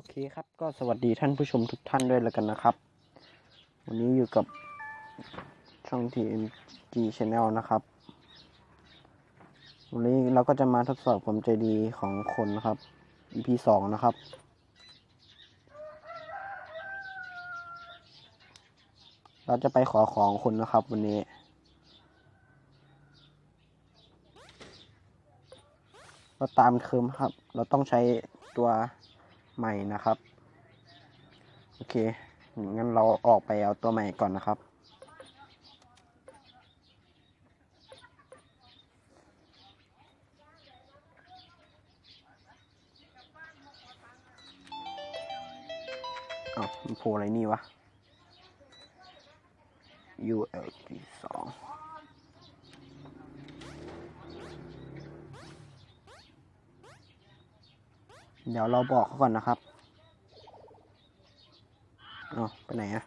อเคครับก็สวัสดีท่านผู้ชมทุกท่านด้วยแล้วกันนะครับ วันนี้อยู่กับช่อง TMG Channel นะครับ วันนี้เราก็จะมาทดสอบความใจดีของคนนะครับ EP สองนะครับ เราจะไปขอของคนนะครับวันนี้เราตามเคิมครับ เราต้องใช้ตัว ใหม่นะครับ โอเค งั้นเราออกไปเอาตัวใหม่ก่อนนะครับ อ้ามันโผล่อะไรนี่วะ ULG ง เดี๋ยวเราบอกเขาก่อนนะครับเอาไปไหนอะ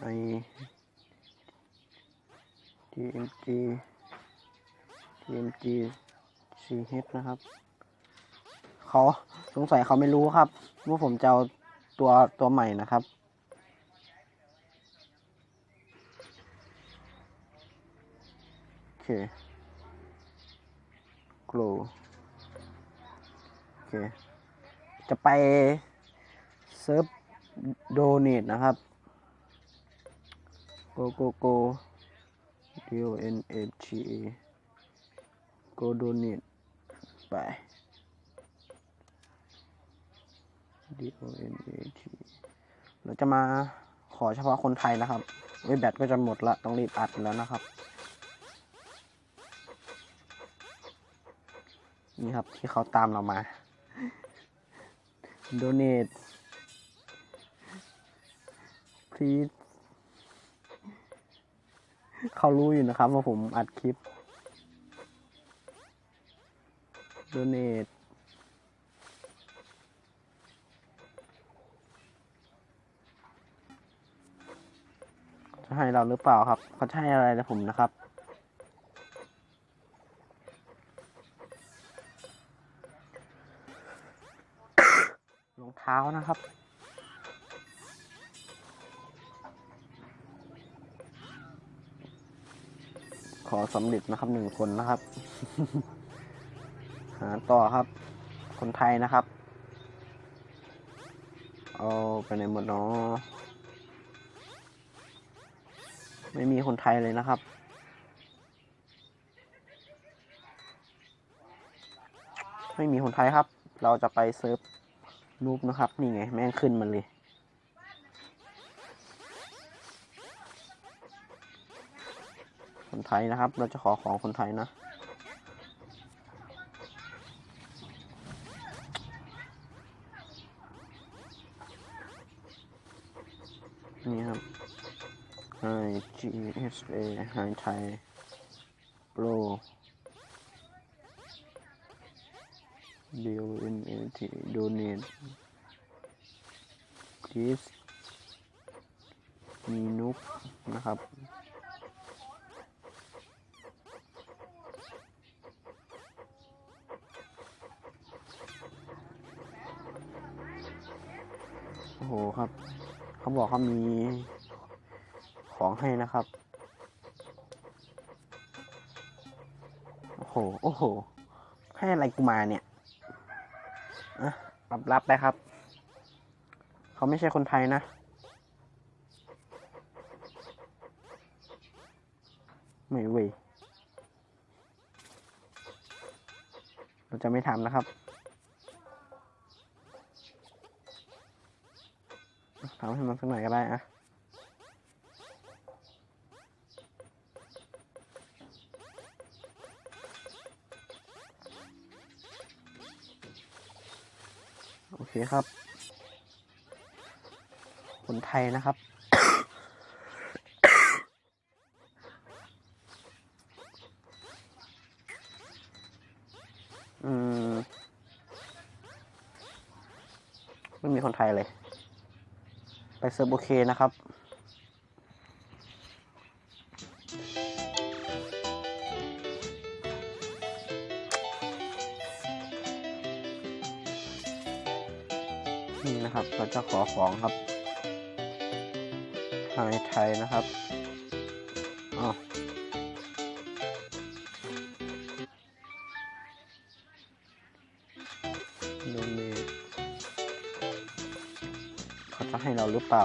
ไอ TMG TMG CH นะครับเขาสงสัยเขาไม่รู้ครับว่าผมจะเอาตัวตัวใหม่นะครับโอเค กลูโอเค จะไปเซิร์ฟโดเนทนะครับ go go go d o n a t e go donate ไป d o n a t e เราจะมาขอเฉพาะคนไทยนะครับเว็บแบตก็จะหมดละ ต้องรีบอัดแล้วนะครับ นี่ครับที่เขาตามเรามา donate please เขารู้อยู่นะครับว่าผมอัดคลิป donate จะให้เราหรือเปล่าครับ เขาจะให้อะไรนะผมนะครับานะครับขอสำเร็จนะครับหนึ่งคนนะครับ หาต่อครับ คนไทยนะครับ เอาไปไหนหมดเนาะไม่มีคนไทยเลยนะครับ ไม่มีคนไทยครับ เราจะไปเซิร์ฟ รูปนะครับ นี่ไง แม่งขึ้นมันเลย คนไทยนะครับ เราจะขอของคนไทยนะ นี่ครับ Hi G S A Hi Thai Pro D O N A T Donate Please มีนุกนะครับโอ้โหครับ เขาบอกเขามีของให้นะครับ โอ้โห โอ้โห ให้อะไรกูมาเนี่ย อะรับรับไปครับ เขาไม่ใช่คนไทยนะ ไม่เว้ยเราจะไม่ทำนะครับทำให้มันสักหน่อยก็ได้อะ คครับ คนไทยนะครับ อืม ไม่มีคนไทยเลย ไปเซิร์ฟโอเคนะครับ นี่นะครับ เราจะขอของครับไทยไทยนะครับอ๋อโดเนทเขาจะให้เราหรือเปล่า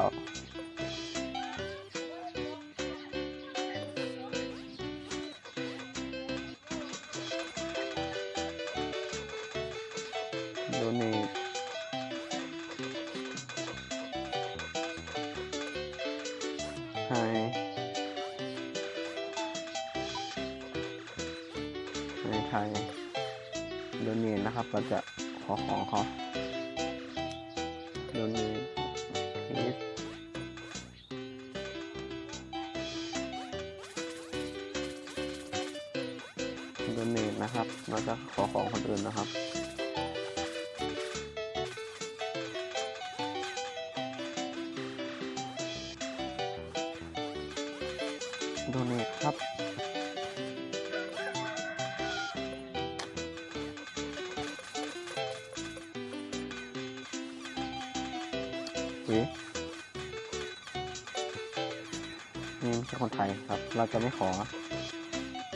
ไฮไทยโดเนทนะครับ เราจะขอของเขาโดเนทโดเนทนะครับ เราจะขอของคนอื่นนะครับโดเนทครับ นี่ไม่ใช่คนไทยครับ เราจะไม่ขอ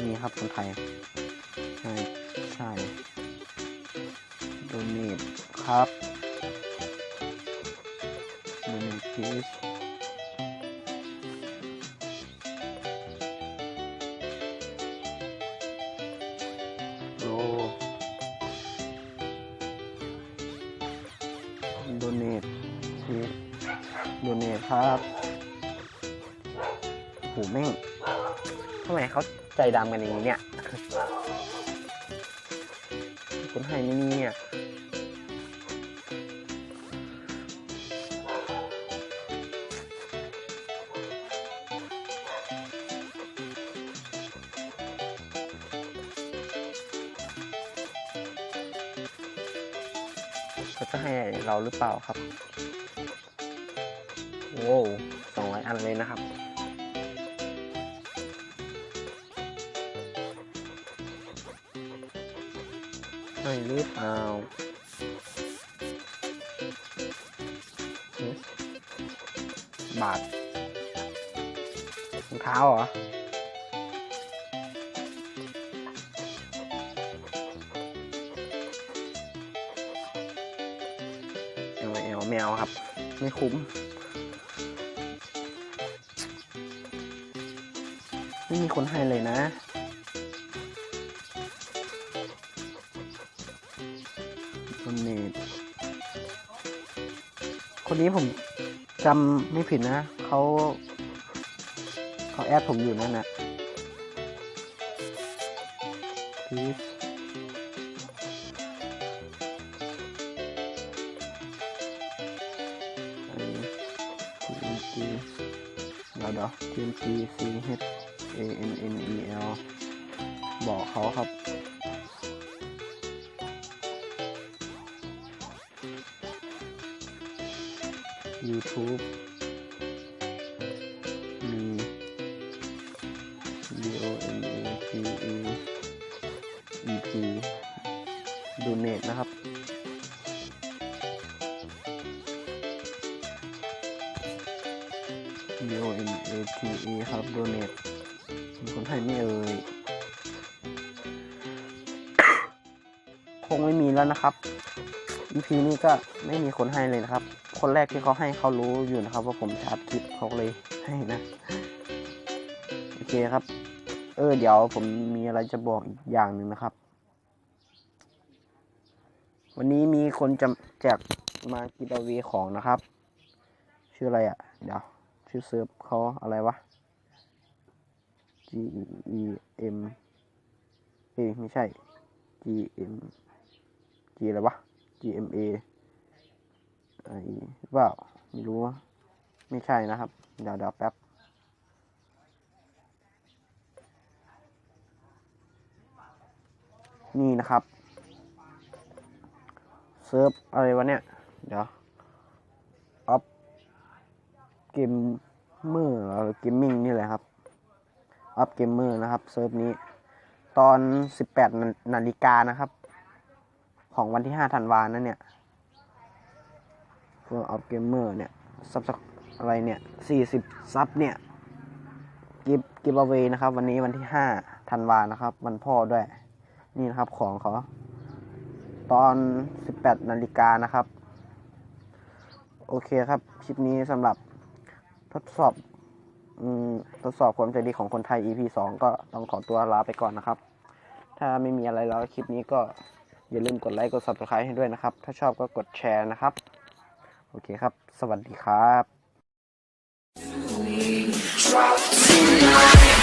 นี่ครับคนไทย ใช่ใช่โดเนทครับโดเนทพีสโลโดเนททีโดเนทครับ หแม่งทำไมเขาใจดำกันอย่างนี้เนี่ยคนให้ไม่มีเนี่ยเขาจะให้เราหรือเปล่าครับ โว้สองร้อยอันเลยนะครับ ให้หรือเปล่าหึบาทรองเท้าเหรอเอลเอลแมวครับ ไม่คุ้ม ไม่มีคนให้เลยนะ คนนี้ผมจำไม่ผิดนะเขาเขาแอดผมอยู่นั่นนะพีซไอ้ TNT เดี๋ยวเดี๋ยว TNT C H A N N E L บอกเขาครับ YouTube มี D O N A T E E P Donate นะครับ D O N A T E ครับ Donate มีคนไทยไม่เอ่ยคงไม่มีแล้วนะครับ EP นี้ก็ไม่มีคนให้เลยนะครับ คนแรกที่เขาให้เขารู้อยู่นะครับ ว่าผมจะอัดคลิปเขาเลยให้นะ โอเคครับ เออ เดี๋ยวผมมีอะไรจะบอกอีกอย่างหนึ่งนะครับ วันนี้มีคนจะแจกมากินเอาวีของนะครับ ชื่ออะไรอะ่ะ เดี๋ยว ชื่อเซิร์ฟเขาอะไรวะ G E M เอ้ยไม่ใช่ G M G อะไรวะ G M A ไอ้หรือเปล่าไม่รู้ ไม่ใช่นะครับ เดี๋ยวเดี๋ยวแป๊บนี่นะครับ เซิร์ฟอะไรวะเนี่ย เดี๋ยวออฟเกมเมอร์หรือเกมมิ่งนี่แหละครับออฟเกมเมอร์นะครับ เซิร์ฟนี้ ตอน 18 นานาฬิกานะครับ ของวันที่ 5 ธันวานั่นเนี่ย เฟื่อออฟเกมเมอร์เนี่ยซับสักอะไรเนี่ยสี่สิบซับเนี่ยกิฟกิฟเวนะครับ วันนี้วันที่ห้าธันวานะครับ วันพ่อด้วย นี่นะครับของเขาตอนสิบแปดนาฬิกานะครับ โอเคครับ คลิปนี้สำหรับทดสอบอทดสอบความใจดีของคนไทย EP สองก็ต้องขอตัวลาไปก่อนนะครับ ถ้าไม่มีอะไรแล้วคลิปนี้ก็อย่าลืมกดไลค์กด subscribe ให้ด้วยนะครับ ถ้าชอบก็กดแชร์นะครับ โอเคครับ สวัสดีครับ